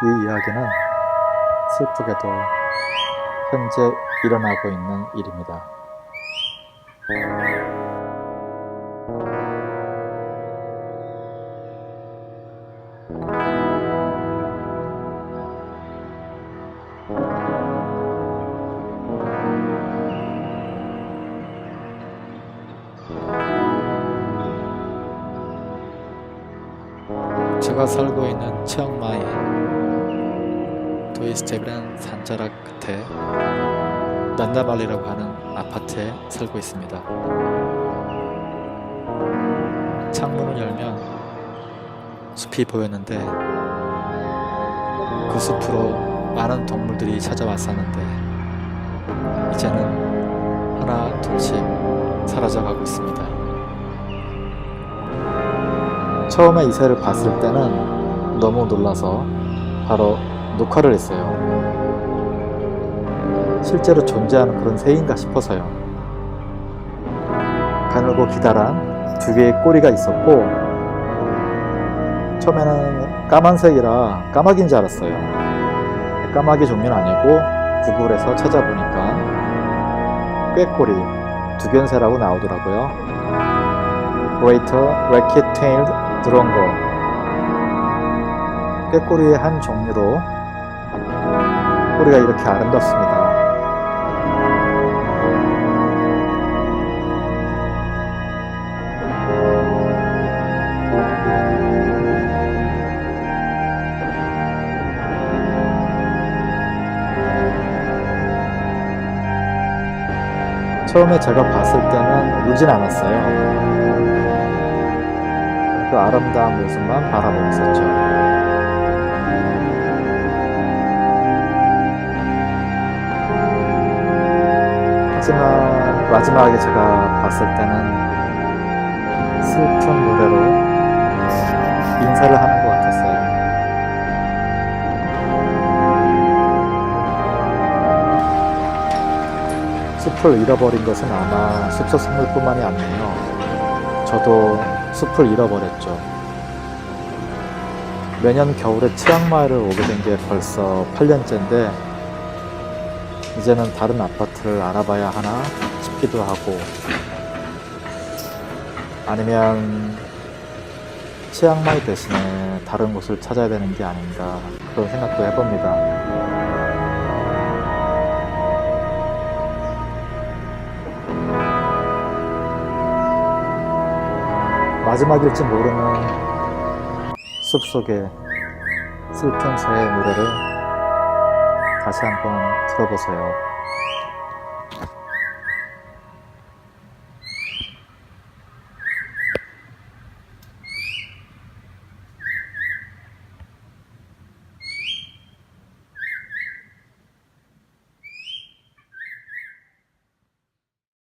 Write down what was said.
이 이야기는 슬프게도 현재 일어나고 있는 일입니다. 제가 살고 있는 치앙마이 도이스텝이라는 산자락 끝에 난다발리라고 하는 아파트에 살고 있습니다. 창문을 열면 숲이 보였는데 그 숲으로 많은 동물들이 찾아왔었는데 이제는 하나 둘씩 사라져가고 있습니다. 처음에 이 새를 봤을 때는 너무 놀라서 바로 녹화를 했어요. 실제로 존재하는 그런 새인가 싶어서요. 가늘고 기다란 두 개의 꼬리가 있었고, 처음에는 까만색이라 까마귀인 줄 알았어요. 까마귀 종류는 아니고, 구글에서 찾아보니까 꾀꼬리, 두견새라고 나오더라고요. Greater Racket-tailed Drongo 꾀꼬리의 한 종류로 꼬리가 이렇게 아름답습니다. 처음에 제가 봤을 때는 울진 않았어요. 그 아름다운 모습만 바라보고 있었죠. 하지만 마지막에 제가 봤을 때는 슬픈 노래로 인사를 하는 것 같았어요. 숲을 잃어버린 것은 아마 숲속 생물뿐만이 아니에요. 저도 숲을 잃어버렸죠. 매년 겨울에 치앙마이를 오게 된 게 벌써 8년째인데 이제는 다른 아파트를 알아봐야 하나 싶기도 하고 아니면 치앙마이 대신에 다른 곳을 찾아야 되는 게 아닌가 그런 생각도 해봅니다. 마지막일지 모르는 숲속의 슬픈 새의 노래를 다시 한번 들어보세요.